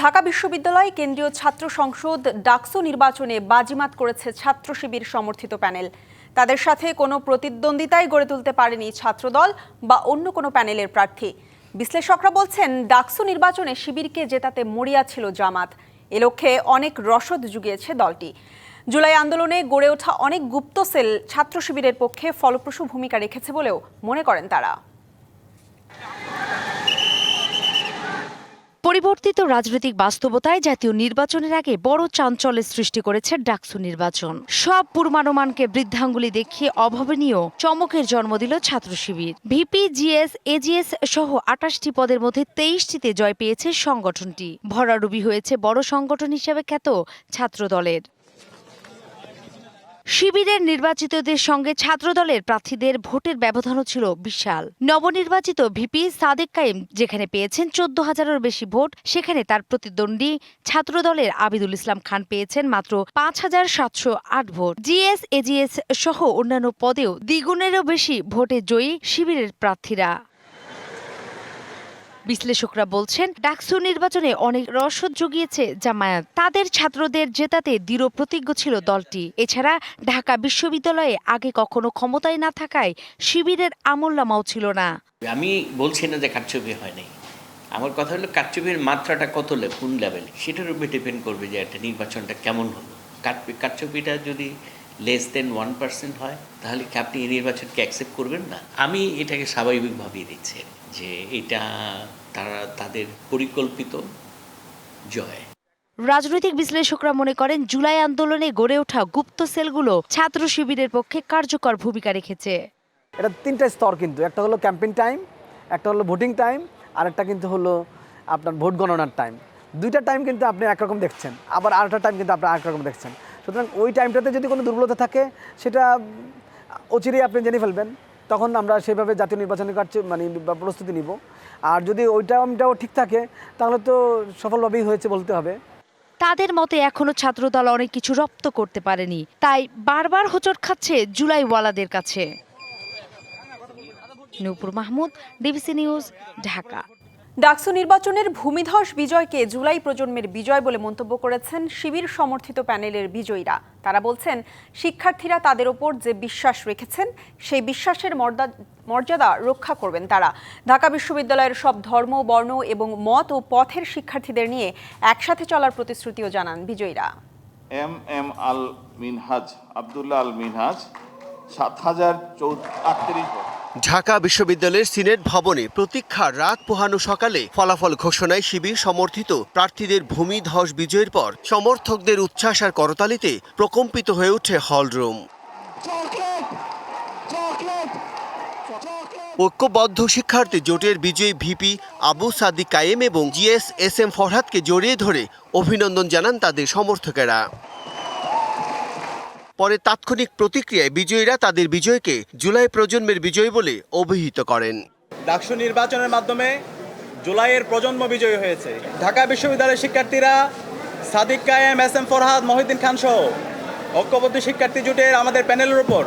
ঢাকা বিশ্ববিদ্যালয় কেন্দ্রীয় ছাত্র সংসদ ডাকসু নির্বাচনে বাজিমাত করেছে ছাত্র শিবির সমর্থিত প্যানেল। তাদের সাথে কোনো প্রতিদ্বন্দ্বিতাই গড়ে তুলতে পারেনি ছাত্রদল বা অন্য কোনো প্যানেলের প্রার্থী। বিশ্লেষকরা বলছেন, ডাকসু নির্বাচনে শিবিরকে জেতাতে মরিয়া ছিল জামাত। এ লক্ষ্যে অনেক রসদ জুগিয়েছে দলটি। জুলাই আন্দোলনে গড়ে ওঠা অনেক গুপ্ত সেল ছাত্র শিবিরের পক্ষে ফলপ্রসূ ভূমিকা রেখেছে বলেও মনে করেন তারা। পরিবর্তিত রাজনৈতিক বাস্তবতায় জাতীয় নির্বাচনের আগে বড় চাঞ্চল্যের সৃষ্টি করেছে ডাকসু নির্বাচন। সব পূর্বানুমানকে বৃদ্ধাঙ্গুলি দেখিয়ে অভাবনীয় চমকের জন্ম দিল ছাত্র শিবির। ভিপি, জিএস, এজিএস সহ আটাশটি পদের মধ্যে তেইশটিতে জয় পেয়েছে সংগঠনটি। ভরাডুবি হয়েছে বড় সংগঠন হিসেবে খ্যাত ছাত্র দলের শিবিরের নির্বাচিতদের সঙ্গে ছাত্রদলের প্রার্থীদের ভোটের ব্যবধানও ছিল বিশাল। নবনির্বাচিত ভিপি সাদেক কাইম যেখানে পেয়েছেন চোদ্দ হাজারের বেশি ভোট, সেখানে তার প্রতিদ্বন্দ্বী ছাত্রদলের আবিদুল ইসলাম খান পেয়েছেন মাত্র পাঁচ হাজার সাতশো আট ভোট। জিএস, এজিএস সহ অন্যান্য পদেও দ্বিগুণেরও বেশি ভোটে জয়ী শিবিরের প্রার্থীরা। বিশ্লেষকরা বলছেন, ডাকসু নির্বাচনে অনেক রসদ জুগিয়েছে জামায়াত। তাদের ছাত্রদের জেতাতে দৃঢ় প্রতিজ্ঞ ছিল দলটি। এছাড়া ঢাকা বিশ্ববিদ্যালয়ে আগে কখনো ক্ষমতায় না থাকায় শিবিরের আমল্লামাও ছিল না। আমি বলছি না যে কারচুপি হয় নাই। আমার কথা হলো কারচুপির মাত্রাটা কত কোন লেভেল সেটার উপরে ডিপেন্ড করবে যে একটা নির্বাচনটা কেমন হলো। কারচুপি- কারচুপিটা যদি লেস দেন ওয়ান পার্সেন্ট হয় তাহলে কি আপনি এই নির্বাচনকে অ্যাকসেপ্ট করবেন না? আমি এটাকে স্বাভাবিকভাবেই দিচ্ছি যে এটা তারা তাদের পরিকল্পিত জয়। রাজনৈতিক বিশ্লেষকরা মনে করেন জুলাই আন্দোলনে গড়ে ওঠা গুপ্ত সেলগুলো ছাত্র শিবিরের পক্ষে কার্যকর ভূমিকা রেখেছে। এটা তিনটা স্তর কিন্তু একটা হলো ক্যাম্পেইন টাইম একটা হলো ভোটিং টাইম আর একটা কিন্তু হলো আপনার ভোট গণনার টাইম দুইটা টাইম কিন্তু আপনি একরকম দেখছেন আবার আরেকটা টাইম কিন্তু আপনি আরেক রকম দেখছেন। সুতরাং ওই টাইমটাতে যদি কোনো দুর্বলতা থাকে, সেটা অচিরেই আপনি জেনে ফেলবেন। তখন আমরা সেভাবে জাতীয় নির্বাচনের কাছে মানে প্রস্তুতি নিব। আর যদি ওই টাইমটাও ঠিক থাকে, তাহলে তো সফলভাবেই হয়েছে বলতে হবে। তাদের মতে এখনও ছাত্রদল অনেক কিছু রপ্ত করতে পারেনি। তাই বারবার হোচট খাচ্ছে জুলাইওয়ালাদের কাছে। Nupur Mahmud, DBC news, Dhaka. DUCSU নির্বাচনের ভূমিধস বিজয়কে জুলাই প্রজন্মের বিজয় বলে মন্তব্য করেছেন শিবির সমর্থিত প্যানেলের বিজয়ীরা। তারা বলছেন, শিক্ষার্থীরা তাদের ওপর যে বিশ্বাস রেখেছেন, সেই বিশ্বাসের মর্যাদা রক্ষা করবেন তারা। ঢাকা বিশ্ববিদ্যালয়ের সব ধর্ম, বর্ণ এবং মত ও পথের শিক্ষার্থীদের নিয়ে একসাথে চলার প্রতিশ্রুতিও জানান বিজয়ীরা। এম এম আল মিনহাজ, আবদুল্লাহ আল মিনহাজ, সাত হাজার চৌ আটত্রিশ ভোট ঢাকা বিশ্ববিদ্যালয়ের সিনেট ভবনে প্রতীক্ষার রাত পোহানো সকালে ফলাফল ঘোষণায় শিবির সমর্থিত প্রার্থীদের ভূমি ধস বিজয়ের পর সমর্থকদের উচ্ছ্বাস আর করতালিতে প্রকম্পিত হয়ে ওঠে হলরুম। ঐক্যবদ্ধ শিক্ষার্থী জোটের বিজয়ী ভিপি আবু সাদিক কায়েম এবং জিএস এস এম ফরহাদকে জড়িয়ে ধরে অভিনন্দন জানান তাদের সমর্থকেরা। পরে তাৎক্ষণিক প্রতিক্রিয়ায় বিজয়ীরা তাদের বিজয়কে জুলাই প্রজন্মের বিজয় বলে অভিহিত করেন। ডাকসু নির্বাচনের মাধ্যমে জুলাইয়ের প্রজন্ম বিজয়ী হয়েছে। ঢাকা বিশ্ববিদ্যালয়ের শিক্ষার্থীরা সাদিক কায়েম এস এম ফরহাদ মহিউদ্দিন খান সহ ঐক্যবদ্ধ শিক্ষার্থী জোটের আমাদের প্যানেলের উপর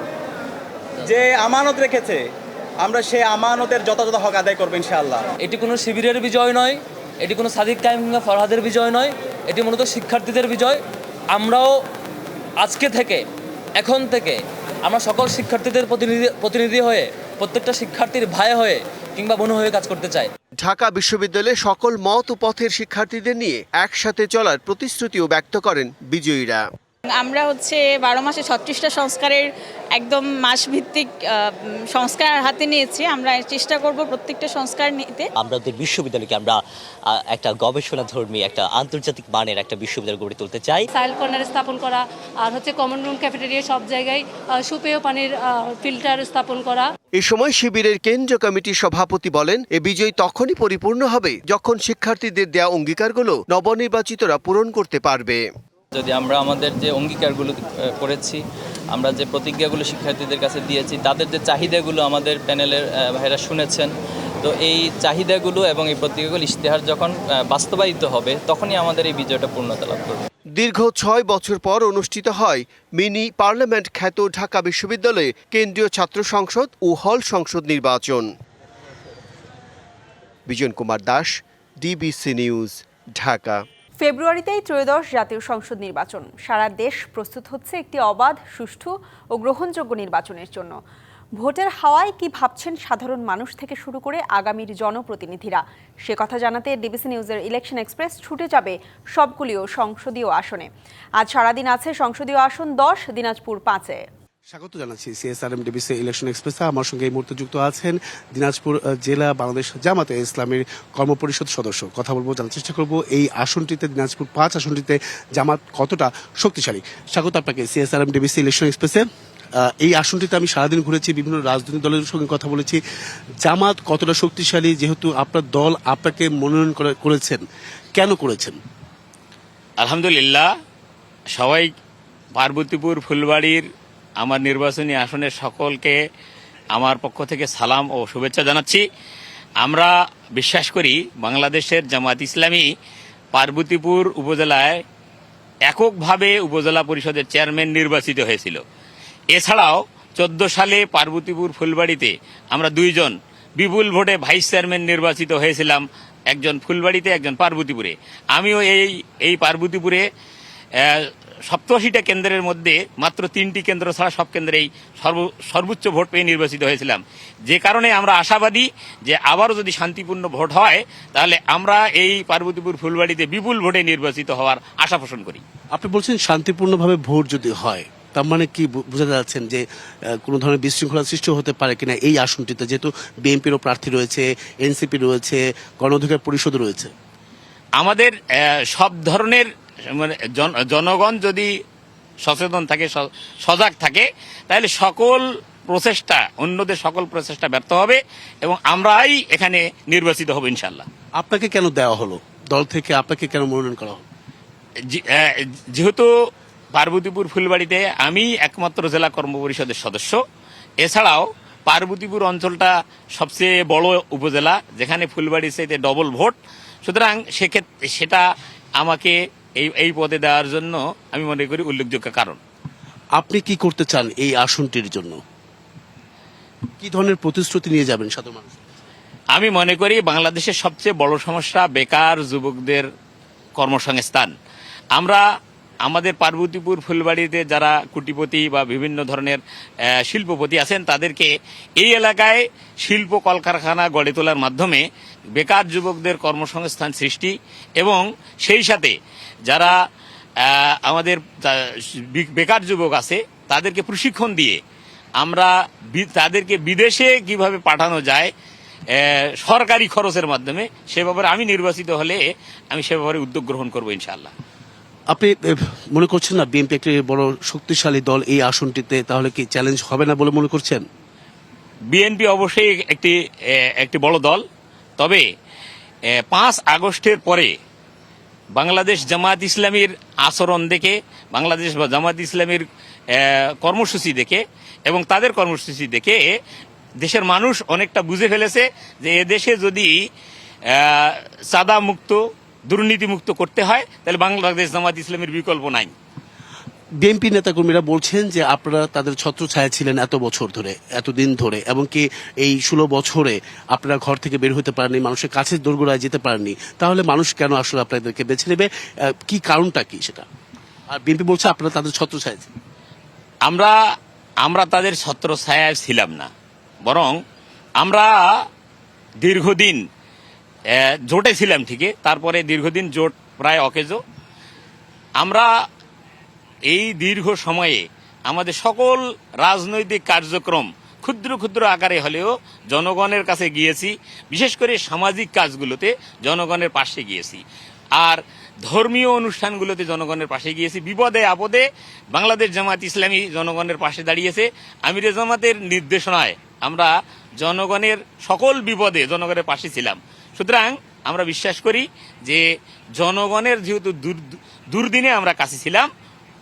যে আমানত রেখেছে আমরা সেই আমানতের যথাযথ হক আদায় করব ইনশাআল্লাহ। এটি কোনো শিবিরের বিজয় নয় এটি কোনো সাদিক কায়েম কিংবা ফরহাদের বিজয় নয় এটি মূলত শিক্ষার্থীদের বিজয়। আমরাও আজকে থেকে এখন থেকে আমরা সকল শিক্ষার্থীদের প্রতিনিধি প্রতিনিধি হয়ে, প্রত্যেকটা শিক্ষার্থীর ভাই হয়ে কিংবা বোন হয়ে কাজ করতে চাই। ঢাকা বিশ্ববিদ্যালয়ে সকল মত ও পথের শিক্ষার্থীদের নিয়ে একসাথে চলার প্রতিশ্রুতিও ব্যক্ত করেন বিজয়ীরা। আমরা হচ্ছে বারো মাসে ছত্রিশটা সংস্কারের একদম মাসভিত্তিক সংস্কার হাতে নিয়েছি। আমরা চেষ্টা করব প্রত্যেকটা সংস্কার নিতে। আমাদের বিশ্ববিদ্যালয়কে আমরা একটা গবেষণা ধর্মী একটা আন্তর্জাতিক মানের একটা বিশ্ববিদ্যালয় গড়ে তুলতে চাই। সাইল কর্নার স্থাপন করা আর হচ্ছে কমন রুম ক্যাফেটেরিয়া সব জায়গায় সুপেয় পানির ফিল্টার স্থাপন করা। এ সময় শিবিরের কেন্দ্রীয় কমিটির সভাপতি বলেন এ বিজয় তখনই পরিপূর্ণ হবে যখন শিক্ষার্থীদের দেয়া অঙ্গীকারগুলো নবনির্বাচিতরা পূরণ করতে পারবে। যদি আমরা আমাদের যে অঙ্গীকারগুলো করেছি, আমরা যে প্রতিজ্ঞাগুলো শিক্ষার্থীদের কাছে দিয়েছি, তাদের যে চাহিদাগুলো আমাদের প্যানেলের ভাইরা শুনেছেন, তো এই চাহিদাগুলো এবং এই প্রতিজ্ঞাগুলো ইশতেহার যখন বাস্তবায়িত হবে, তখনই আমাদের এই বিজয়টা পূর্ণতা লাভ করবে। দীর্ঘ ছয় বছর পর অনুষ্ঠিত হয় মিনি পার্লামেন্ট খ্যাত ঢাকা বিশ্ববিদ্যালয়ে কেন্দ্রীয় ছাত্র সংসদ ও হল সংসদ নির্বাচন। Bijon Kumar Das, DBC news, Dhaka. ফেব্রুয়ারিতেই ত্রয়োদশ জাতীয় সংসদ নির্বাচন। সারা দেশ প্রস্তুত হচ্ছে একটি অবাধ, সুষ্ঠু ও গ্রহণযোগ্য নির্বাচনের জন্য। ভোটের হাওয়ায় কি ভাবছেন সাধারণ মানুষ থেকে শুরু করে আগামীর জনপ্রতিনিধিরা? সে কথা জানাতে ডিবিসি নিউজের ইলেকশন এক্সপ্রেস ছুটে যাবে সবগুলিও সংসদীয় আসনে। আজ সারাদিন আছে সংসদীয় আসন দশ, দিনাজপুর পাঁচে। স্বাগত জানাচ্ছি সিএসআরএম ডিবিসি ইলেকশন এক্সপ্রেসে আমার সঙ্গে এই মুহূর্তে যুক্ত আছেন দিনাজপুর জেলা বাংলাদেশ জামাতে ইসলামের কর্মপরিষদ সদস্য। কথা বলব, জানার চেষ্টা করব এই আসনটিতে, দিনাজপুর পাঁচ আসনটিতে জামাত কতটা শক্তিশালী। স্বাগত আপনাকে সিএসআরএম ডিবিসি ইলেকশন এক্সপ্রেসে এই আসনটিতে আমি সারাদিন ঘুরেছি, বিভিন্ন রাজনৈতিক দলের সঙ্গে কথা বলেছি। জামাত কতটা শক্তিশালী, যেহেতু আপনার দল আপনাকে মনোনয়ন করে- করেছেন। কেন করেছেন? আলহামদুলিল্লাহ, সবাই পার্বতীপুর, ফুলবাড়ির আমার নির্বাচনী আসনের সকলকে আমার পক্ষ থেকে সালাম ও শুভেচ্ছা জানাচ্ছি। আমরা বিশ্বাস করি বাংলাদেশের জামাত ইসলামী পার্বতীপুর উপজেলায় এককভাবে উপজেলা পরিষদের চেয়ারম্যান নির্বাচিত হয়েছিল। এছাড়াও চোদ্দ সালে পার্বতীপুর ফুলবাড়িতে আমরা দুইজন বিপুল ভোটে ভাইস চেয়ারম্যান নির্বাচিত হয়েছিলাম, একজন ফুলবাড়িতে, একজন পার্বতীপুরে। আমিও এই এই পার্বতীপুরে সপ্তাশিটা কেন্দ্রের মধ্যে মাত্র তিনটি কেন্দ্র ছাড়া সব কেন্দ্রেই সর্ব সর্বোচ্চ ভোট পেয়ে নির্বাচিত হয়েছিলাম। যে কারণে আমরা আশাবাদী যে আবারও যদি শান্তিপূর্ণ ভোট হয় তাহলে আমরা এই পার্বতীপুর ফুলবাড়িতে বিপুল ভোটে নির্বাচিত হওয়ার আশা পোষণ করি। আপনি বলছেন শান্তিপূর্ণভাবে ভোট যদি হয় তার মানে কি বোঝাতে যাচ্ছেন যে কোনো ধরনের বিশৃঙ্খলা সৃষ্টি হতে পারে কিনা এই আসনটিতে? যেহেতু বিএনপিরও প্রার্থী রয়েছে এনসিপি রয়েছে গণ অধিকার পরিষদ রয়েছে। আমাদের সব ধরনের মানে জন- জনগণ যদি সচেতন থাকে সজাগ থাকে তাহলে সকল প্রচেষ্টা অন্যদের সকল প্রচেষ্টা ব্যর্থ হবে এবং আমরাই এখানে নির্বাচিত হব ইনশাল্লাহ আপনাকে কেন দেওয়া হলো? দল থেকে আপনাকে কেন মনোনয়ন করা হলো? যেহেতু পার্বতীপুর ফুলবাড়িতে আমি একমাত্র জেলা কর্ম পরিষদের সদস্য এছাড়াও পার্বতীপুর অঞ্চলটা সবচেয়ে বড় উপজেলা যেখানে ফুলবাড়ির চাইতে ডবল ভোট সুতরাং সেক্ষেত্রে সেটা আমাকে এই এই পদে দেওয়ার জন্য আমি মনে করি উল্লেখযোগ্য কারণ। আপনি কি করতে চান এই আসনটির জন্য? কি ধরনের প্রতিশ্রুতি নিয়ে যাবেন সাধারণ মানুষ? আমি মনে করি বাংলাদেশের সবচেয়ে বড় সমস্যা বেকার যুবকদের কর্মসংস্থান। আমরা আমাদের পার্বতীপুর ফুলবাড়িতে যারা কুটিপতি বা বিভিন্ন ধরনের শিল্পপতি আছেন তাদেরকে এই এলাকায় শিল্প কলকারখানা গড়ে তোলার মাধ্যমে বেকার যুবকদের কর্মসংস্থান সৃষ্টি এবং সেই সাথে যারা আমাদের বেকার যুবক আছে তাদেরকে প্রশিক্ষণ দিয়ে আমরা তাদেরকে বিদেশে কীভাবে পাঠানো যায় সরকারি খরচের মাধ্যমে সে ব্যাপারে আমি নির্বাচিত হলে আমি সে ব্যাপারে উদ্যোগ গ্রহণ করব ইনশাল্লাহ আপনি মনে করছেন না বিএনপি একটি বড় শক্তিশালী দল এই আসনটিতে তাহলে কি চ্যালেঞ্জ হবে না বলে মনে করছেন? বিএনপি অবশ্যই একটি একটি বড় দল। তবে পাঁচ আগস্টের পরে বাংলাদেশ জামাত ইসলামীর আচরণ দেখে, বাংলাদেশ বা জামাত ইসলামীর কর্মসূচি দেখে এবং তাদের কর্মসূচি দেখে দেশের মানুষ অনেকটা বুঝে ফেলেছে যে এদেশে যদি চাঁদা মুক্ত দুর্নীতি মুক্ত করতে হয়, তাহলে বাংলাদেশ জামাত ইসলামের বিকল্প নাই। বিএনপি নেতাকর্মীরা বলছেন যে আপনারা তাদের ছত্র ছায়া ছিলেন এত বছর ধরে, এতদিন ধরে এবং কি এই ষোলো বছরে আপনারা ঘর থেকে বের হতে পারেননি, মানুষের কাছে দোরগোড়ায় যেতে পারেননি। তাহলে মানুষ কেন আসলে আপনাদেরকে বেছে নেবে? কি কারণটা কি সেটা? আর বিএনপি বলছে আপনারা তাদের ছত্র ছায়া ছিলেন। আমরা আমরা তাদের ছত্র ছায়ায় ছিলাম না। বরং আমরা দীর্ঘদিন জোটে ছিলাম ঠিকই, তারপরে দীর্ঘদিন জোট প্রায় অকেজো। আমরা এই দীর্ঘ সময়ে আমাদের সকল রাজনৈতিক কার্যক্রম ক্ষুদ্র ক্ষুদ্র আকারে হলেও জনগণের কাছে গিয়েছি, বিশেষ করে সামাজিক কাজগুলোতে জনগণের পাশে গিয়েছি। আর ধর্মীয় অনুষ্ঠানগুলোতে জনগণের পাশে গিয়েছি। বিপদে আপদে বাংলাদেশ জামাত ইসলামী জনগণের পাশে দাঁড়িয়েছে। আমিরে জামাতের নির্দেশনায় আমরা জনগণের সকল বিপদে জনগণের পাশে ছিলাম। সুতরাং আমরা বিশ্বাস করি যে জনগণের যেহেতু দুর্দিনে আমরা কাছে ছিলাম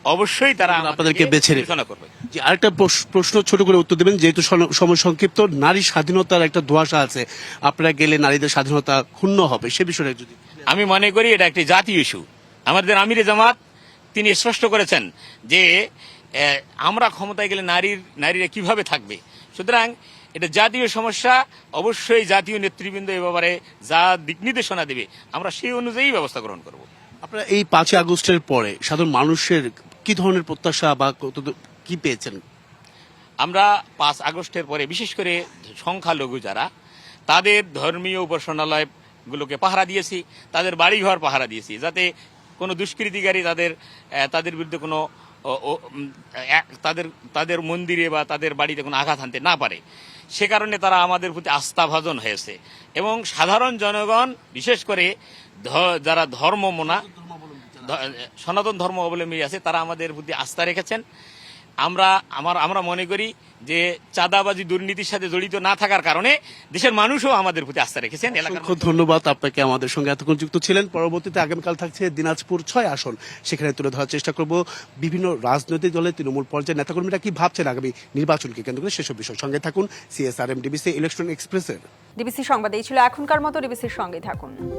অবশ্যই তারা আপনাদেরকে বেছে করবে। যে আরেকটা প্রশ- প্রশ্ন ছোট করে উত্তর দেবেন যেহেতু সময় সংক্ষিপ্ত নারী স্বাধীনতার একটা ধোঁয়াশা আছে। আপনারা গেলে নারীদের স্বাধীনতা ক্ষুণ্ণ হবে সে বিষয়ে যদি আমি মনে করি এটা একটি জাতীয় ইস্যু। আমাদের আমিরে জামাত তিনি স্পষ্ট করেছেন যে আমরা ক্ষমতায় গেলে নারীর নারীরা কীভাবে থাকবে? সুতরাং এটা জাতীয় সমস্যা অবশ্যই জাতীয় নেতৃবৃন্দ এ ব্যাপারে যা দিক নির্দেশনা দেবে আমরা সেই অনুযায়ী ব্যবস্থা গ্রহণ করব। আপনারা এই পাঁচই আগস্টের পরে সাধারণ মানুষের কি ধরনের প্রত্যাশা বা কত- কি পেয়েছেন? আমরা পাঁচ আগস্টের পরে, বিশেষ করে সংখ্যালঘু যারা, তাদের ধর্মীয় উপাসনালয়গুলোকে পাহারা দিয়েছি, তাদের বাড়িঘর পাহারা দিয়েছি, যাতে কোনো দুষ্কৃতিকারী তাদের তাদের বিরুদ্ধে কোনো তাদের তাদের মন্দিরে বা তাদের বাড়িতে কোনো আঘাত আনতে না পারে। সে কারণে তারা আমাদের প্রতি আস্থাভাজন হয়েছে। এবং সাধারণ জনগণ, বিশেষ করে যারা ধর্ম মোনা সনাতন ধর্ম অবলম্বী আছে, তারা আমাদের প্রতি আস্থা রেখেছেন। আমরা আমার আমরা মনে করি যে চাঁদাবাজি দুর্নীতির সাথে জড়িত না থাকার কারণে দেশের মানুষও আমাদের প্রতি আস্থা রেখেছেন এলাকার ধন্যবাদ আপনাকে আমাদের সঙ্গে এতক্ষণ যুক্ত ছিলেন। পরবর্তীতে আগামীকাল থাকছে দিনাজপুর ছয় আসন। সেখানে তুলে ধরার চেষ্টা করব বিভিন্ন রাজনৈতিক দলের তৃণমূল পর্যায়ের নেতাকর্মীরা কি ভাবছেন আগামী নির্বাচনকে কেন্দ্র করে? সেসব বিষয় সঙ্গে থাকুন। সিএসআরএম ডিবিসি ইলেকট্রন এক্সপ্রেসের ডিবিসি সংবাদ এই ছিল এখনকার মতো। ডিবিসির সঙ্গে থাকুন।